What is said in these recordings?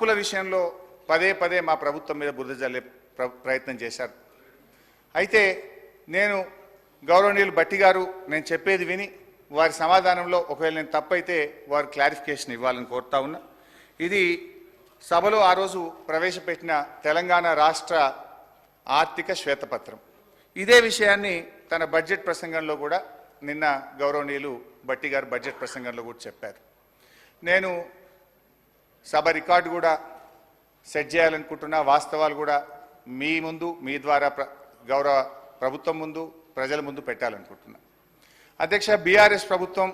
అప్పుల విషయంలో పదే పదే మా ప్రభుత్వం మీద బురద జల్లే ప్ర- ప్రయత్నం చేశారు. అయితే నేను గౌరవనీయులు బట్టి గారు నేను చెప్పేది విని వారి సమాధానంలో ఒకవేళ నేను తప్పైతే వారు క్లారిఫికేషన్ ఇవ్వాలని కోరుతా ఉన్నా. ఇది సభలో ఆ రోజు ప్రవేశపెట్టిన తెలంగాణ రాష్ట్ర ఆర్థిక శ్వేతపత్రం. ఇదే విషయాన్ని తన బడ్జెట్ ప్రసంగంలో కూడా నిన్న గౌరవనీయులు బట్టి గారు బడ్జెట్ ప్రసంగంలో కూడా చెప్పారు. నేను సభ రికార్డు కూడా సెట్ చేయాలనుకుంటున్నా వాస్తవాలు కూడా మీ ముందు మీ ద్వారా ప్ర గౌరవ ప్రభుత్వం ముందు ప్రజల ముందు పెట్టాలనుకుంటున్నా. అధ్యక్ష బీఆర్ఎస్ ప్రభుత్వం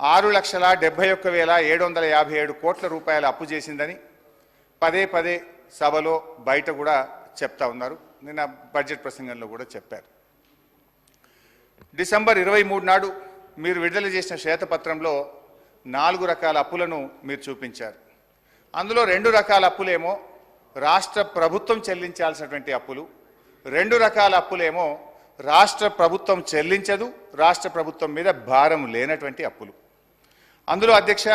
ఆరు లక్షల డెబ్బై ఒక్క వేల ఏడు వందల యాభై ఏడు కోట్ల రూపాయల అప్పు చేసిందని పదే పదే సభలో బయట కూడా చెప్తా ఉన్నారు. నిన్న బడ్జెట్ ప్రసంగంలో కూడా చెప్పారు. డిసెంబర్ ఇరవై మూడు నాడు మీరు విడుదల చేసిన శ్వేతపత్రంలో నాలుగు రకాల అప్పులను మీరు చూపించారు. అందులో రెండు రకాల అప్పులేమో రాష్ట్ర ప్రభుత్వం చెల్లించాల్సినటువంటి అప్పులు రెండు రకాల అప్పులేమో రాష్ట్ర ప్రభుత్వం చెల్లించదు రాష్ట్ర ప్రభుత్వం మీద భారం లేనటువంటి అప్పులు. అందులో అధ్యక్ష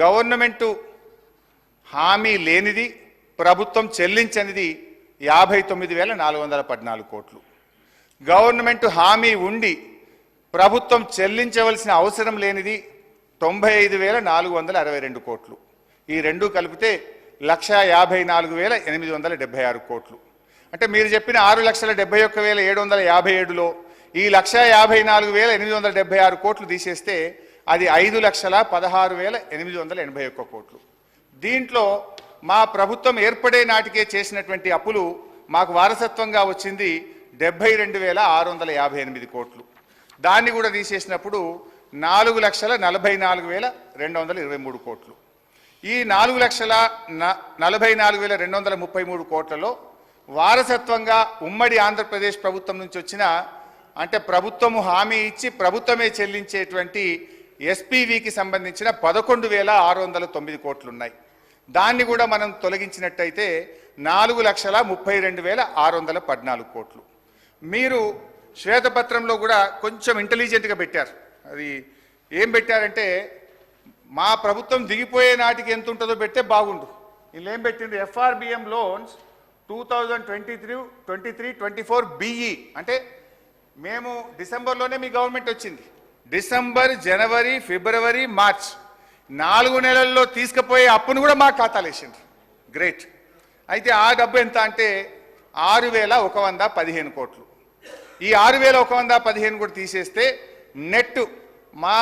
గవర్నమెంటు హామీ లేనిది ప్రభుత్వం చెల్లించనిది యాభై తొమ్మిది వేల నాలుగు వందల పద్నాలుగు కోట్లు. గవర్నమెంట్ హామీ ఉండి ప్రభుత్వం చెల్లించవలసిన అవసరం లేనిది తొంభై ఐదు వేల నాలుగు వందల అరవై రెండు కోట్లు. ఈ రెండు కలిపితే లక్ష యాభై నాలుగు వేల ఎనిమిది వందల డెబ్బై ఆరు కోట్లు. అంటే మీరు చెప్పిన ఆరు లక్షల డెబ్బై ఒక్క వేల ఏడు వందల యాభై ఏడులో ఈ లక్ష యాభై నాలుగు వేల ఎనిమిది వందల డెబ్బై ఆరు కోట్లు తీసేస్తే అది ఐదు లక్షల పదహారు వేల ఎనిమిది వందల ఎనభై ఒక్క కోట్లు. దీంట్లో మా ప్రభుత్వం ఏర్పడే నాటికే చేసినటువంటి అప్పులు మాకు వారసత్వంగా వచ్చింది డెబ్బై రెండు వేల ఆరు వందల యాభై ఎనిమిది కోట్లు. దాన్ని కూడా తీసేసినప్పుడు నాలుగు లక్షల నలభై నాలుగు వేల రెండు వందల ఇరవై మూడు కోట్లు. ఈ నాలుగు లక్షల న- నలభై నాలుగు వేల రెండు వందల ముప్పై మూడు కోట్లలో వారసత్వంగా ఉమ్మడి ఆంధ్రప్రదేశ్ ప్రభుత్వం నుంచి వచ్చిన అంటే ప్రభుత్వము హామీ ఇచ్చి ప్రభుత్వమే చెల్లించేటువంటి ఎస్పీవికి సంబంధించిన పదకొండు వేల ఆరు వందల తొమ్మిది కోట్లు ఉన్నాయి దాన్ని కూడా మనం తొలగించినట్టయితే నాలుగు లక్షల ముప్పై రెండు వేల ఆరు వందల పద్నాలుగు కోట్లు. మీరు శ్వేతపత్రంలో కూడా కొంచెం ఇంటెలిజెంట్గా పెట్టారు. అది ఏం పెట్టారంటే మా ప్రభుత్వం దిగిపోయే నాటికి ఎంత ఉంటుందో పెట్టే బాగుండు. వీళ్ళు ఏం పెట్టింది FRBM loans two thousand twenty three twenty three twenty four BE అంటే మేము డిసెంబర్లోనే మీ గవర్నమెంట్ వచ్చింది. డిసెంబర్ జనవరి ఫిబ్రవరి మార్చ్ నాలుగు నెలల్లో తీసుకుపోయే అప్పును కూడా మా ఖాతాలు వేసిండ్రు. గ్రేట్ అయితే ఆ డబ్బు ఎంత అంటే ఆరు వేల ఒక వంద పదిహేను కోట్లు. ఈ ఆరు వేల ఒక వంద పదిహేను కూడా తీసేస్తే నెట్ మా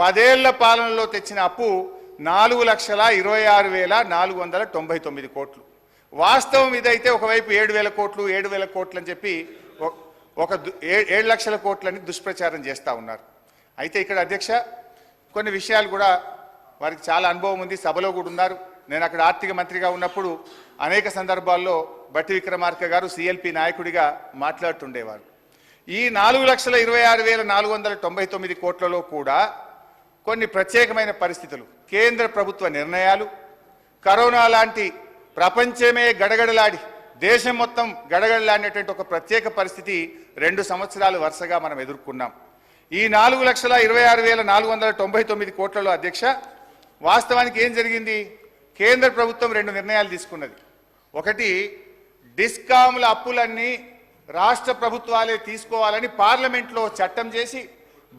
పదేళ్ళ పాలనలో తెచ్చిన అప్పు నాలుగు లక్షల ఇరవై ఆరు వేల నాలుగు వందల తొంభై తొమ్మిది కోట్లు. వాస్తవం ఇదైతే ఒకవైపు ఏడు వేల కోట్లు ఏడు వేల కోట్లు అని చెప్పి ఒక ఏ- ఏడు లక్షల కోట్లని దుష్ప్రచారం చేస్తూ ఉన్నారు. అయితే ఇక్కడ అధ్యక్ష కొన్ని విషయాలు కూడా వారికి చాలా అనుభవం ఉంది. సభలో కూడా ఉన్నారు. నేను అక్కడ ఆర్థిక మంత్రిగా ఉన్నప్పుడు అనేక సందర్భాల్లో బట్టి విక్రమార్క గారు సిఎల్పి నాయకుడిగా మాట్లాడుతుండేవారు. ఈ నాలుగు లక్షల ఇరవై ఆరు వేల నాలుగు వందల తొంభై తొమ్మిది కోట్లలో కూడా కొన్ని ప్రత్యేకమైన పరిస్థితులు. కేంద్ర ప్రభుత్వ నిర్ణయాలు కరోనా లాంటి ప్రపంచమే గడగడలాడి దేశం మొత్తం గడగడలాడినటువంటి ఒక ప్రత్యేక పరిస్థితి రెండు సంవత్సరాలు వరుసగా మనం ఎదుర్కొన్నాం. ఈ నాలుగు లక్షల ఇరవై ఆరు వేల నాలుగు వందల తొంభై తొమ్మిది కోట్లలో అధ్యక్ష వాస్తవానికి ఏం జరిగింది? కేంద్ర ప్రభుత్వం రెండు నిర్ణయాలు తీసుకున్నది. ఒకటి డిస్కాముల అప్పులన్నీ రాష్ట్ర ప్రభుత్వాలే తీసుకోవాలని పార్లమెంట్లో చట్టం చేసి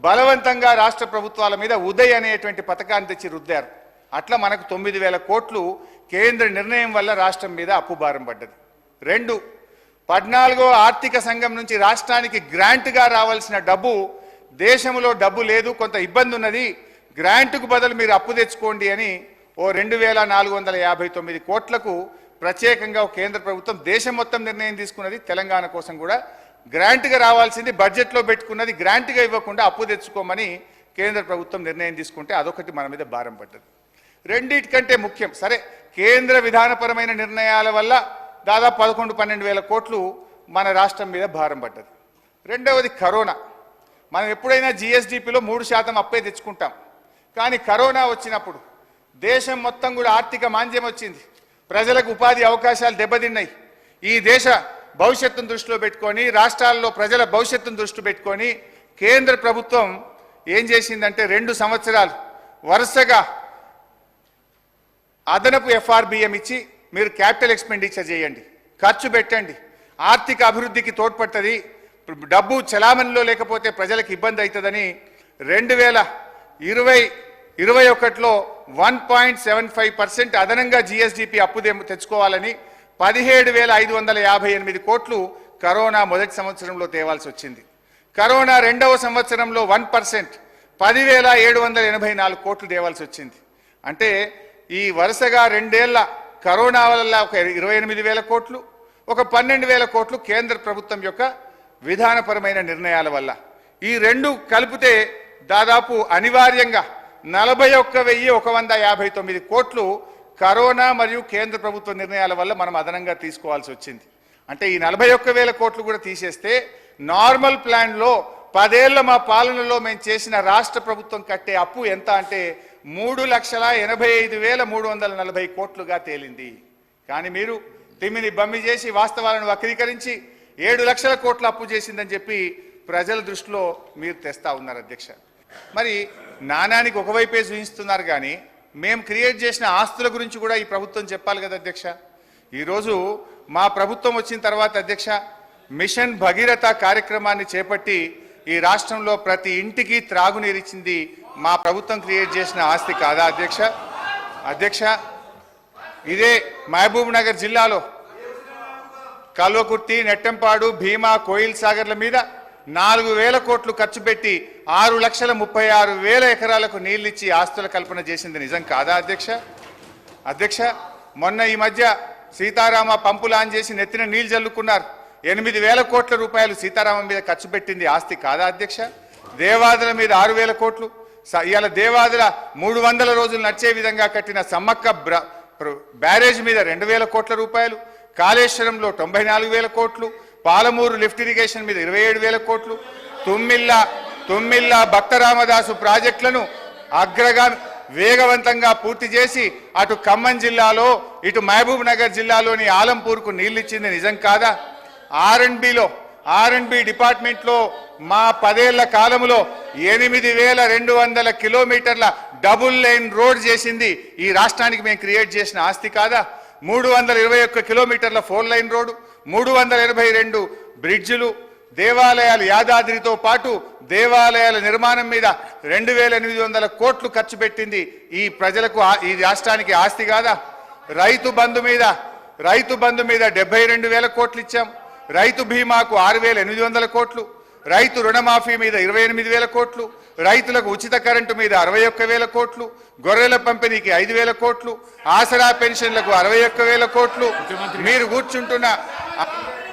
బలవంతంగా రాష్ట్ర ప్రభుత్వాల మీద ఉదయ్ అనేటువంటి పథకాన్ని తెచ్చి రుద్దారు. అట్లా మనకు తొమ్మిది వేల కోట్లు కేంద్ర నిర్ణయం వల్ల రాష్ట్రం మీద అప్పు భారం పడ్డది. రెండు పద్నాలుగో ఆర్థిక సంఘం నుంచి రాష్ట్రానికి గ్రాంట్గా రావాల్సిన డబ్బు దేశంలో డబ్బు లేదు కొంత ఇబ్బంది ఉన్నది గ్రాంట్కు బదులు మీరు అప్పు తెచ్చుకోండి అని ఓ రెండు వేల నాలుగు వందల యాభై తొమ్మిది కోట్లకు ప్రత్యేకంగా కేంద్ర ప్రభుత్వం దేశం మొత్తం నిర్ణయం తీసుకున్నది తెలంగాణ కోసం కూడా గ్రాంట్గా రావాల్సింది బడ్జెట్లో పెట్టుకున్నది గ్రాంట్గా ఇవ్వకుండా అప్పు తెచ్చుకోమని కేంద్ర ప్రభుత్వం నిర్ణయం తీసుకుంటే అదొకటి మన మీద భారం పడ్డది. రెండిటికంటే ముఖ్యం సరే కేంద్ర విధానపరమైన నిర్ణయాల వల్ల దాదాపు పదకొండు పన్నెండు వేల కోట్లు మన రాష్ట్రం మీద భారం పడ్డది. రెండవది కరోనా. మనం ఎప్పుడైనా జిఎస్డిపిలో మూడు శాతం అప్పే తెచ్చుకుంటాం. కానీ కరోనా వచ్చినప్పుడు దేశం మొత్తం కూడా ఆర్థిక మాంద్యం వచ్చింది. ప్రజలకు ఉపాధి అవకాశాలు దెబ్బతిన్నాయి. ఈ దేశ భవిష్యత్తును దృష్టిలో పెట్టుకొని రాష్ట్రాల్లో ప్రజల భవిష్యత్తును దృష్టి పెట్టుకొని కేంద్ర ప్రభుత్వం ఏం చేసిందంటే రెండు సంవత్సరాలు వరుసగా అదనపు ఎఫ్ఆర్బిఎం ఇచ్చి మీరు క్యాపిటల్ ఎక్స్పెండిచర్ చేయండి ఖర్చు పెట్టండి ఆర్థిక అభివృద్ధికి తోడ్పడుతుంది. డబ్బు చలామణిలో లేకపోతే ప్రజలకు ఇబ్బంది అవుతుందని రెండు వేల ఇరవై ఇరవై ఒకటిలో one point seven five percent అదనంగా జిఎస్డిపి అప్పు తెచ్చుకోవాలని పదిహేడు వేల ఐదు వందల యాభై ఎనిమిది కోట్లు కరోనా మొదటి సంవత్సరంలో తేవాల్సి వచ్చింది. కరోనా రెండవ సంవత్సరంలో వన్ పర్సెంట్ పదివేల ఏడు వందల ఎనభై నాలుగు కోట్లు తేవాల్సి వచ్చింది. అంటే ఈ వరుసగా రెండేళ్ళ కరోనా వల్ల ఒక ఇరవై ఎనిమిది వేల కోట్లు ఒక పన్నెండు వేల కోట్లు కేంద్ర ప్రభుత్వం యొక్క విధానపరమైన నిర్ణయాల వల్ల. ఈ రెండు కలిపితే దాదాపు అనివార్యంగా నలభై ఒక్క వెయ్యి ఒక వంద యాభై తొమ్మిది కోట్లు కరోనా మరియు కేంద్ర ప్రభుత్వ నిర్ణయాల వల్ల మనం అదనంగా తీసుకోవాల్సి వచ్చింది. అంటే ఈ నలభై ఒక్క వేల కోట్లు కూడా తీసేస్తే నార్మల్ ప్లాన్లో పదేళ్ళ మా పాలనలో మేము చేసిన రాష్ట్ర ప్రభుత్వం కట్టే అప్పు ఎంత అంటే మూడు లక్షల ఎనభై ఐదు వేల మూడు వందల నలభై కోట్లుగా తేలింది. కానీ మీరు తిమ్మిని బమ్మి చేసి వాస్తవాలను వక్రీకరించి ఏడు లక్షల కోట్లు అప్పు చేసిందని చెప్పి ప్రజల దృష్టిలో మీరు తెస్తా ఉన్నారు అధ్యక్ష. మరి నాణానికి ఒకవైపే చూపిస్తున్నారు కానీ మేము క్రియేట్ చేసిన ఆస్తుల గురించి కూడా ఈ ప్రభుత్వం చెప్పాలి కదా అధ్యక్ష. ఈరోజు మా ప్రభుత్వం వచ్చిన తర్వాత అధ్యక్ష మిషన్ భగీరథ కార్యక్రమాన్ని చేపట్టి ఈ రాష్ట్రంలో ప్రతి ఇంటికి త్రాగునీరిచ్చింది మా ప్రభుత్వం క్రియేట్ చేసిన ఆస్తి కాదా అధ్యక్ష? అధ్యక్ష ఇదే మహబూబ్ నగర్ జిల్లాలో కల్వకుర్తి నెట్టంపాడు భీమా కోయిల్ సాగర్ల మీద నాలుగు వేల కోట్లు ఖర్చు పెట్టి ఆరు లక్షల ముప్పై ఆరు వేల ఎకరాలకు నీళ్ళిచ్చి ఆస్తుల కల్పన చేసింది నిజం కాదా అధ్యక్ష? అధ్యక్ష మొన్న ఈ మధ్య సీతారామ పంపులు ఆన్ చేసి నెత్తిన నీళ్ళు జల్లుకున్నారు. ఎనిమిది వేల కోట్ల రూపాయలు సీతారామం మీద ఖర్చు పెట్టింది ఆస్తి కాదా అధ్యక్ష? దేవాదుల మీద ఆరు వేల కోట్లు. స- ఇవాళ దేవాదుల మూడు వందల రోజులు నడిచే విధంగా కట్టిన సమ్మక్క బ్ర- బ్యారేజ్ మీద రెండు వేల కోట్ల రూపాయలు. కాళేశ్వరంలో తొంభై నాలుగు వేల కోట్లు. పాలమూరు లిఫ్ట్ ఇరిగేషన్ మీద ఇరవై ఏడు వేల కోట్లు తుమ్మిల్ల తుమ్మిల్ల భక్త రామదాసు ప్రాజెక్టులను అగ్రగా వేగవంతంగా పూర్తి చేసి అటు ఖమ్మం జిల్లాలో ఇటు మహబూబ్ నగర్ జిల్లాలోని ఆలంపూర్కు నీళ్ళిచ్చింది నిజం కాదా? ఆర్ అండ్ బిలో ఆర్ అండ్ బి డిపార్ట్మెంట్లో మా పదేళ్ళ కాలంలో ఎనిమిది వేల రెండు వందల కిలోమీటర్ల డబుల్ లైన్ రోడ్ చేసింది ఈ రాష్ట్రానికి మేము క్రియేట్ చేసిన ఆస్తి కాదా? మూడు వందల ఇరవై ఒక్క కిలోమీటర్ల ఫోర్ లైన్ రోడ్డు మూడు వందల ఎనభై రెండు బ్రిడ్జిలు దేవాలయాలు యాదాద్రితో పాటు దేవాలయాల నిర్మాణం మీద రెండు వేల ఎనిమిది వందల కోట్లు ఖర్చు పెట్టింది ఈ ప్రజలకు ఈ రాష్ట్రానికి ఆస్తి కాదా? రైతు బంధు మీద రైతు బంధు మీద డెబ్బై రెండు వేల కోట్లు ఇచ్చాం. రైతు బీమాకు ఆరు వేల ఎనిమిది వందల కోట్లు. రైతు రుణమాఫీ మీద ఇరవై ఎనిమిది వేల కోట్లు. రైతులకు ఉచిత కరెంటు మీద అరవై ఒక్క వేల కోట్లు గొర్రెల పంపిణీకి ఐదు వేల కోట్లు ఆసరా పెన్షన్లకు అరవై ఒక్క వేల కోట్లు. మీరు కూర్చుంటున్న